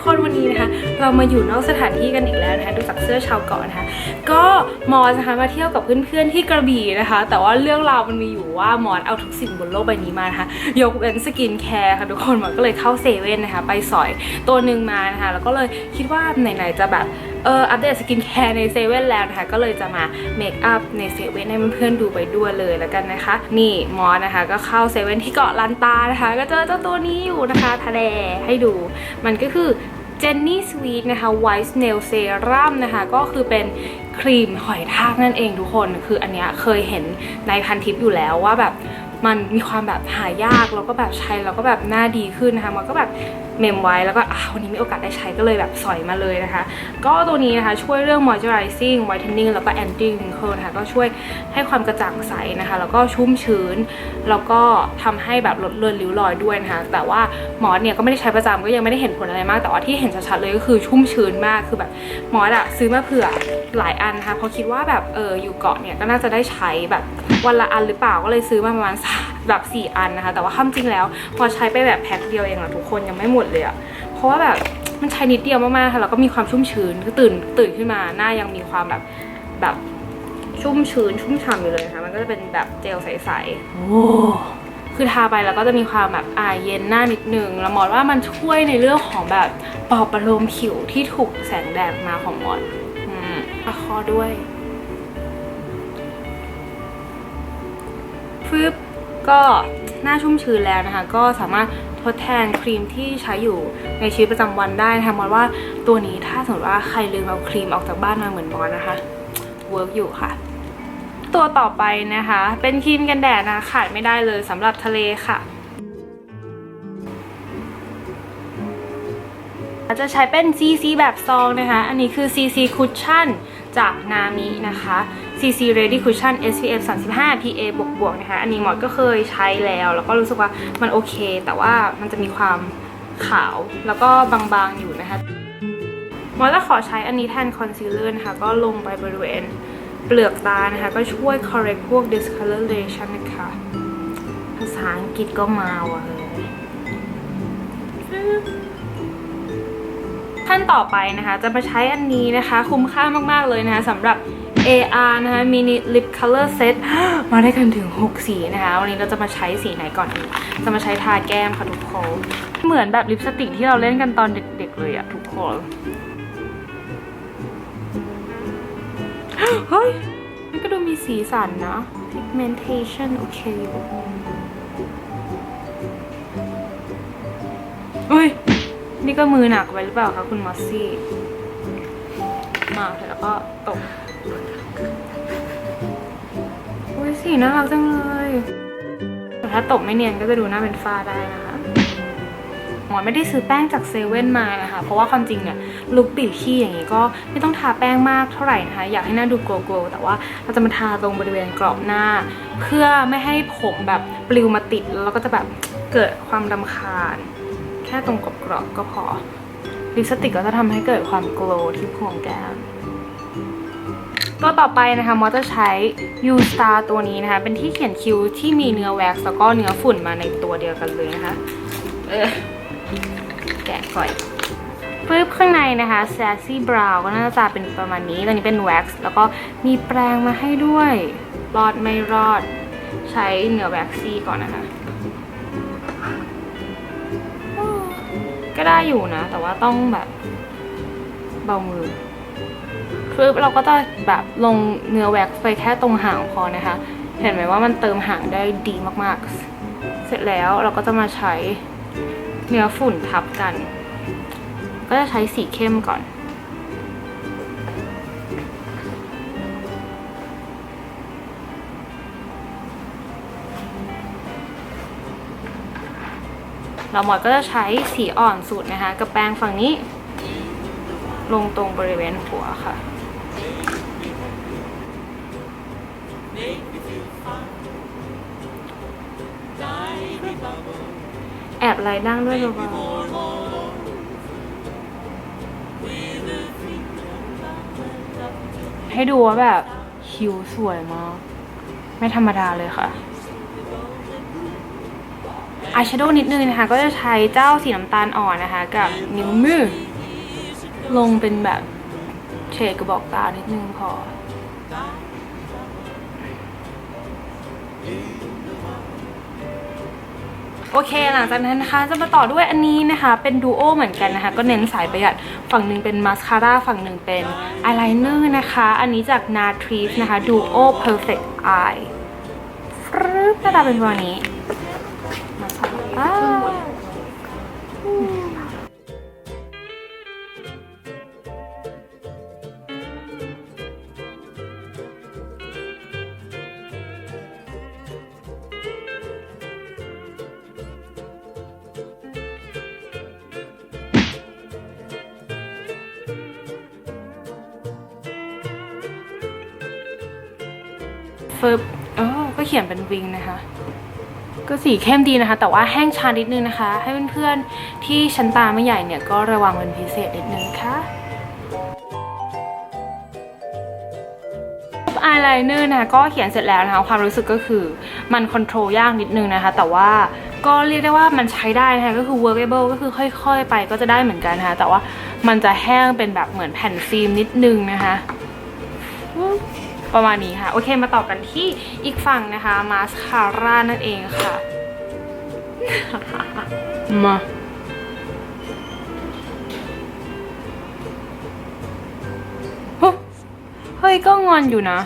กคนวันนี้นะคะ เรามาอยู่นอกสถานที่กันอีกแล้วนะคะดูจากเสื้อชาวเกาะนะคะ ก็ มอสนะคะมาเที่ยวกับเพื่อนๆที่กระบี่นะคะ แต่ว่าเรื่องราวมันมีอยู่ว่ามอสเอาทุกสิ่งบนโลกใบนี้มานะคะ ยกเว้นสกินแคร์ค่ะทุกคนมอสก็เลยเข้าเซเว่นนะคะไปสอยตัวหนึ่งมานะคะ แล้วก็เลยคิดว่าไหนๆจะแบบเอออัปเดตสกินแคร์ในเซเว่นแล้วนะคะ ก็เลยจะมาเมคอัพในเซเว่นให้เพื่อนๆดูไปด้วยเลยแล้วกันนะคะ นี่มอสนะคะ ก็เข้าเซเว่นที่เกาะลันตานะคะ ก็เจอเจ้าตัวนี้อยู่นะคะทะเลให้ดู มันก็คือ เจนนี่สวีทนะคะ White Snail Serum นะคะ ก็คือเป็นครีมหอยทากนั่นเองทุกคน คืออันเนี้ยเคยเห็นในพันทิปอยู่แล้วว่าแบบมันมีความแบบหายากแล้วก็แบบใช้แล้วก็แบบหน้าดีขึ้นนะคะมันก็แบบเมมไว้แล้วก็อ้าววันนี้มีโอกาสได้ใช้ก็เลยแบบสอยมาเลยนะคะ ก็ตัวนี้นะคะช่วยเรื่อง moisturizing whitening แล้วก็ anti wrinkle นะคะก็ช่วยให้ความกระจ่างใสนะคะ แล้วก็ชุ่มชื้น แล้วก็ทำให้แบบลดเลือนริ้วรอยด้วยนะคะ แต่ว่าหมอสเนี่ยก็ไม่ได้ใช้ประจำก็ยังไม่ได้เห็นผลอะไรมาก แต่ว่าที่เห็นชัดๆเลยก็คือชุ่มชื้นมากคือแบบหมอสอะซื้อมาเผื่อหลายอันนะคะเพราะคิดว่าแบบเอออยู่เกาะเนี่ยก็น่าจะได้ใช้แบบวันละอันหรือเปล่าก็เลยซื้อมาประมาณสามแบบสี่อันนะคะ แต่ว่าความจริงแล้ว พอใช้ไปแบบแพ็คเดียวเองอะทุกคนยังไม่หมดเลยอะเพราะว่าแบบมันใช้นิดเดียวมากๆค่ะแล้วก็มีความชุ่มชื้นคือตื่นตื่นขึ้นมาหน้ายังมีความแบบแบบชุ่มชื้นชุ่มฉ่ำอยู่เลยนะคะมันก็จะเป็นแบบเจลใสๆโอ้คือทาไปแล้วก็จะมีความแบบอายเย็นหน้านิดนึงแล้วหมอนว่ามันช่วยในเรื่องของแบบปลอบประโลมผิวที่ถูกแสงแดดมาของหมอนอืมประคอด้วยฟึบ ก็หน้าชุ่มชื้นแล้วนะคะ ก็สามารถทดแทนครีมที่ใช้อยู่ในชีวิตประจำวันได้นะคะมอนว่าตัวนี้ถ้าสมมติว่าใครลืมเอาครีมออกจากบ้านมาเหมือนมอนนะคะเวิร์กอยู่ค่ะ ตัวต่อไปนะคะ เป็นครีมกันแดดนะขาดไม่ได้เลยสำหรับทะเลค่ะจะใช้เป็น CC แบบซองนะคะ อันนี้คือ CC Cushion จากนามินะคะ CC Ready Cushion SPF 35 PA บวกบวกนะคะ อันนี้หมอดก็เคยใช้แล้ว แล้วก็รู้สึกว่ามันโอเค แต่ว่ามันจะมีความขาวแล้วก็บางๆอยู่นะคะหมอจะขอใช้อันนี้แทนคอนซีลเลอร์นะคะ ก็ลงไปบริเวณเปลือกตานะคะ ก็ช่วย correct พวก discoloration นะคะ ภาษาอังกฤษก็มาว่ะเฮ้ย นต่อไปนะคะ จะมาใช้อันนี้นะคะ คุ้มค่ามากๆเลยนะคะสำหรับ AR นะคะ Mini Lip Color Set มาได้กันถึง 6 สีนะคะ วันนี้เราจะมาใช้สีไหนก่อนดีจะมาใช้ทาแก้มค่ะทุกคน เหมือนแบบลิปสติกที่เราเล่นกันตอนเด็กๆเลยอะทุกคน เฮ้ย มันก็ดูมีสีสันนะ pigmentation โอเคอยู่เฮ้ย นี่ก็มือหนักไปหรือเปล่าคะคุณมอสซี่ มาเสร็จแล้วก็ตกอุ้ยสีน่ารักจังเลยแต่ถ้าตกไม่เนียนก็จะดูหน้าเป็นฝ้าได้นะคะหมอไม่ได้ซื้อแป้งจากเซเว่นมานะคะ เพราะว่าความจริงเนี่ยลุคปีกขี้อย่างนี้ก็ไม่ต้องทาแป้งมากเท่าไหร่นะคะ อยากให้หน้าดูโกลโกลแต่ว่าเราจะมาทาตรงบริเวณกรอบหน้า เพื่อไม่ให้ผมแบบปลิวมาติดแล้วก็จะแบบเกิดความรำคาญ ค่ตรงกรอบกรอบๆก็พอ ลิปสติกก็จะทำให้เกิดความโกลว์ที่พรงแก้มตัวต่อไปนะคะมอสจะใช้ U Star ตัวนี้นะคะ เป็นที่เขียนคิ้วที่มีเนื้อแว็กซ์แล้วก็เนื้อฝุ่นมาในตัวเดียวกันเลยนะคะ เออแกะก่อนปึ๊บข้างในนะคะ Sassy Brow ก็น่าจะเป็นประมาณนี้ตัวนี้เป็นแว็กซ์แล้วก็มีแปรงมาให้ด้วย รอดไม่รอด ใช้เนื้อแว็กซี่ก่อนนะคะ ก็ได้อยู่นะ แต่ว่าต้องแบบเบามือคือเราก็จะแบบลงเนื้อแว็กซ์ไปแค่ตรงหางพอนะคะ เห็นไหมว่ามันเติมหางได้ดีมากๆ เสร็จแล้วเราก็จะมาใช้เนื้อฝุ่นทับกัน ก็จะใช้สีเข้มก่อน เราหมอดก็จะใช้สีอ่อนสุดนะคะ กับแปรงฝั่งนี้ ลงตรงบริเวณหัวค่ะ แอบไล่ดั้งด้วยเบาๆให้ดูว่าแบบคิวสวยมาก ไม่ธรรมดาเลยค่ะ อายแชโดว์นิดนึงนะคะ ก็จะใช้เจ้าสีน้ำตาลอ่อนนะคะ กับนิ้วมือ ลงเป็นแบบเฉดกระบอกตานิดนึงพอโอเคหลังจากนั้นนะคะจะมาต่อด้วยอันนี้นะคะ เป็นดูโอเหมือนกันนะคะ ก็เน้นสายประหยัดฝั่งหนึ่งเป็นมาสคาร่าฝั่งหนึ่งเป็นอายไลเนอร์นะคะ อันนี้จาก Natrice นะคะ Duo Perfect Eye ฟรึ๊บหน้าตาเป็นแบบนี้ มาสคาร่าฟึบเออก็เขียนเป็นวิงนะคะ ก็สีเข้มดีนะคะ แต่ว่าแห้งชานิดนึงนะคะ ให้เพื่อนๆที่ชั้นตาไม่ใหญ่เนี่ยก็ระวังเป็นพิเศษนิดนึงค่ะอายไลเนอร์นะคะก็เขียนเสร็จแล้วนะคะความรู้สึกก็คือมันคอนโทรลยากนิดนึงนะคะ แต่ว่าก็เรียกได้ว่ามันใช้ได้นะคะก็คือ workable ก็คือค่อยๆ ไปก็จะได้เหมือนกันนะคะแต่ว่ามันจะแห้งเป็นแบบเหมือนแผ่นฟิล์มนิดนึงนะคะ ประมาณนี้ค่ะ โอเคมาต่อกันที่อีกฝั่งนะคะมาสคาร่านั่นเองค่ะ มาเฮ้ย ก็งอนอยู่นะ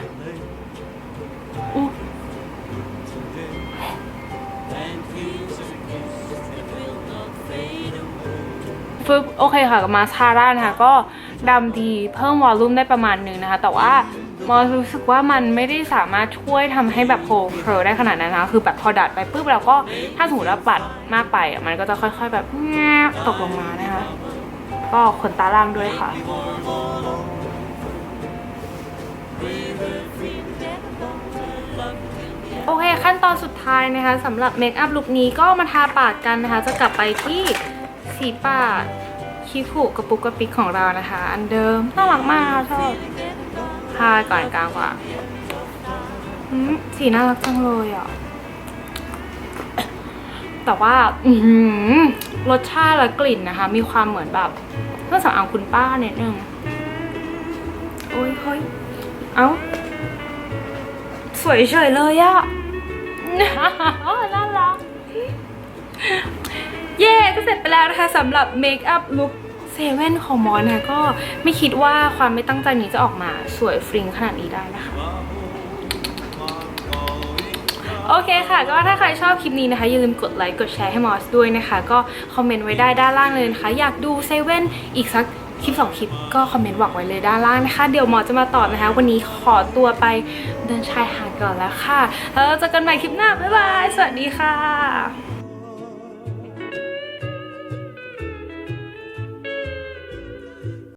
ฟึบโอเคค่ะกับมาสคาร่านะคะก็ดำดีเพิ่มวอลลุ่มได้ประมาณหนึงนะคะ แต่ว่า มอรู้สึกว่ามันไม่ได้สามารถช่วยทำให้แบบโฮลเคอร์ได้ขนาดนั้นนะคะคือแบบพอดัดไปปุ๊บเราก็ถ้าสมมติว่าปัดมากไปอะมันก็จะค่อย ๆ แบบแงบตกลงมานะคะ ก็ขนตาล่างด้วยค่ะโอเคขั้นตอนสุดท้ายนะคะสำหรับเมคอัพลุคนี้ก็มาทาปากกันนะคะ จะกลับไปที่สีปากคิคุกระปุกกระปิกของเรานะคะ อันเดิมน่ารักมากชอบ ทาก่อนกลางกว่าอืมสีน่ารักจังเลยอะ แต่ว่าอือหือรสชาติและกลิ่นนะคะ มีความเหมือนแบบเครื่องสำอางคุณป้านิดนึงโอ้ยเฮ้ย เอ้า สวยเฉยเลยอะน่ารัก เย่ก็เสร็จไปแล้วนะคะสำหรับเมคอัพลุค เซเว่นของมอนนะคะก็ไม่คิดว่าความไม่ตั้งใจนี้จะออกมาสวยฟริงขนาดนี้ได้นะคะ โอเคค่ะ ก็ถ้าใครชอบคลิปนี้นะคะ อย่าลืมกดไลค์กดแชร์ให้มอสด้วยนะคะ ก็คอมเมนต์ไว้ได้ด้านล่างเลยนะคะ อยากดูเซเว่นอีกสักคลิปสองคลิปก็คอมเมนต์บอกไว้เลยด้านล่างนะคะ เดี๋ยวหมอจะมาตอบนะคะ วันนี้ขอตัวไปเดินชายหาดก่อนแล้วค่ะ แล้วเจอกันใหม่คลิปหน้า บ๊ายบาย สวัสดีค่ะ